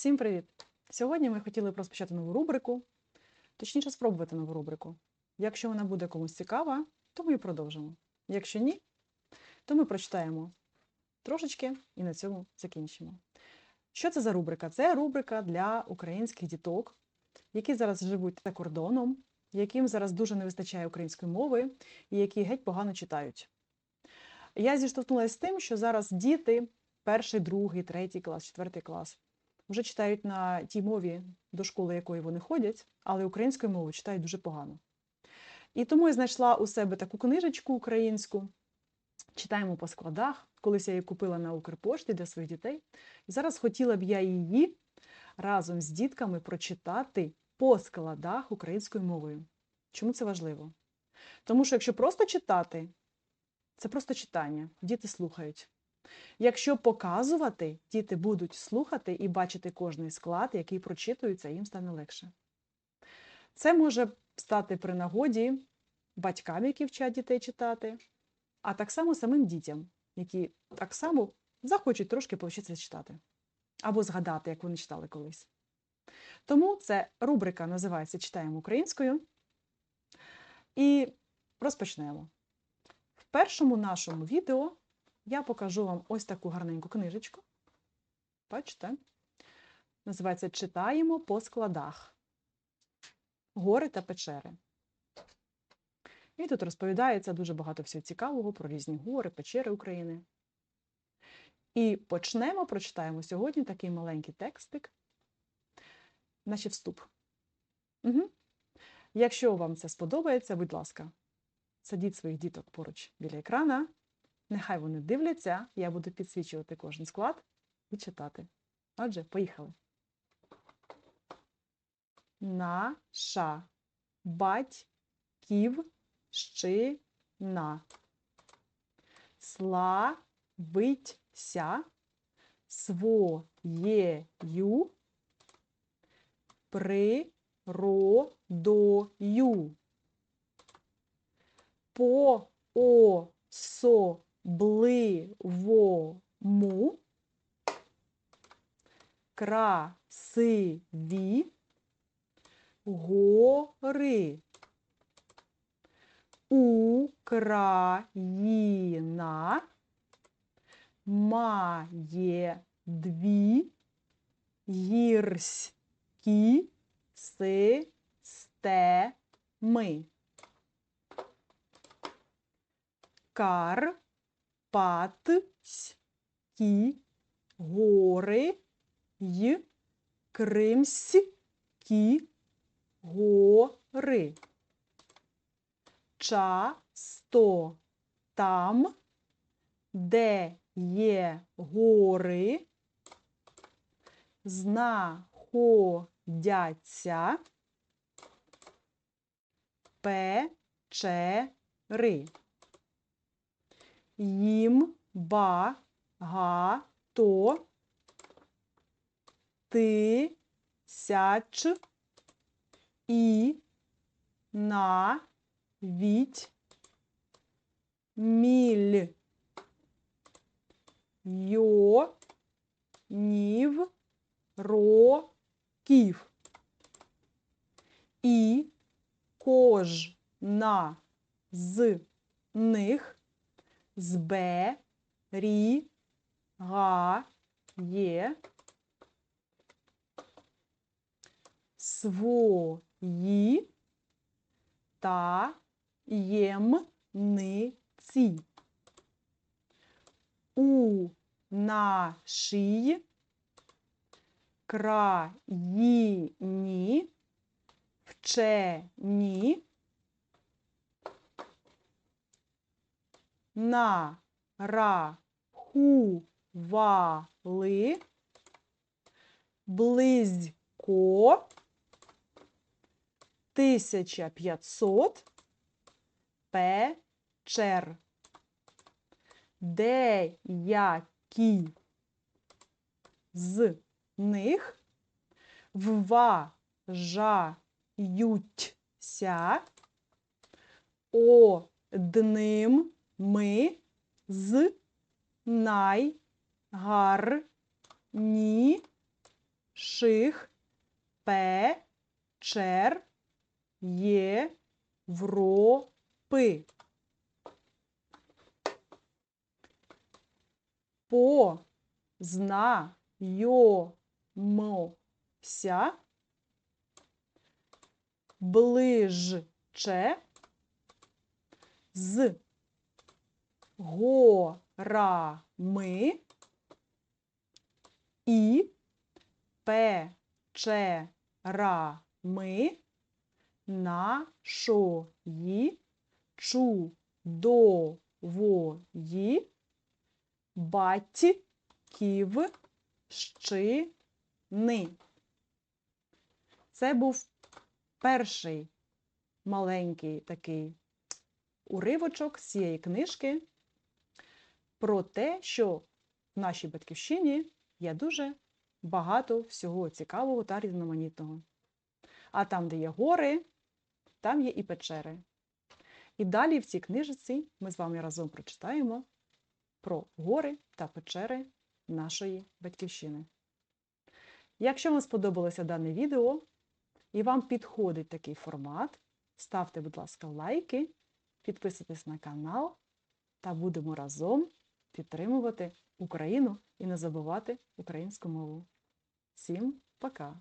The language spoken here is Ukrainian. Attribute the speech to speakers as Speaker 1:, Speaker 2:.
Speaker 1: Всім привіт! Сьогодні ми хотіли б розпочати нову рубрику, точніше, спробувати нову рубрику. Якщо вона буде комусь цікава, то ми і продовжимо. Якщо ні, то ми прочитаємо трошечки і на цьому закінчимо. Що це за рубрика? Це рубрика для українських діток, які зараз живуть за кордоном, яким зараз дуже не вистачає української мови і які геть погано читають. Я зіштовхнулася з тим, що зараз діти, перший, другий, третій клас, четвертий клас, вже читають на тій мові, до школи якої вони ходять, але українською мовою читають дуже погано. І тому я знайшла у себе таку книжечку українську. Читаємо по складах. Колись я її купила на Укрпошті для своїх дітей. І зараз хотіла б я її разом з дітками прочитати по складах українською мовою. Чому це важливо? Тому що якщо просто читати, це просто читання, діти слухають. Якщо показувати, діти будуть слухати і бачити кожний склад, який прочитується, їм стане легше. Це може стати при нагоді батькам, які вчать дітей читати, а так само самим дітям, які так само захочуть трошки повчитися читати або згадати, як вони читали колись. Тому це рубрика називається Читаємо українською. І розпочнемо. В першому нашому відео я покажу вам ось таку гарненьку книжечку. Бачите? Називається Читаємо по складах. Гори та печери. І тут розповідається дуже багато всього цікавого про різні гори, печери України. І почнемо, прочитаємо сьогодні такий маленький текстик, наче вступ. Угу. Якщо вам це сподобається, будь ласка, садіть своїх діток поруч біля екрана. Нехай вони дивляться, я буду підсвічувати кожен склад і читати. Отже, поїхали. Наша батьківщина. Славиться своєю природою. По особливому красиві гори. Україна має дві гірські системи. Карпатські гори й Кримські гори. Часто там, де є гори, знаходяться печери. Їм багато тисяч і навіть мільйонів років. І кожна з них зберігає свої таємниці. У нашій країні вчені нарахували близько 1500 печер. Деякі з них вважаються одним з найгарніших ших, пе, чер, є, вропи. По, зна, йо, мо, ближче, з горами і печерами нашої чудової батьківщини. Це був перший маленький такий уривочок з цієї книжки про те, що в нашій батьківщині є дуже багато всього цікавого та різноманітного. А там, де є гори, там є і печери. І далі в цій книжці ми з вами разом прочитаємо про гори та печери нашої батьківщини. Якщо вам сподобалося дане відео і вам підходить такий формат, ставте, будь ласка, лайки, підписуйтесь на канал та будемо разом підтримувати Україну і не забувати українську мову. Всім пока!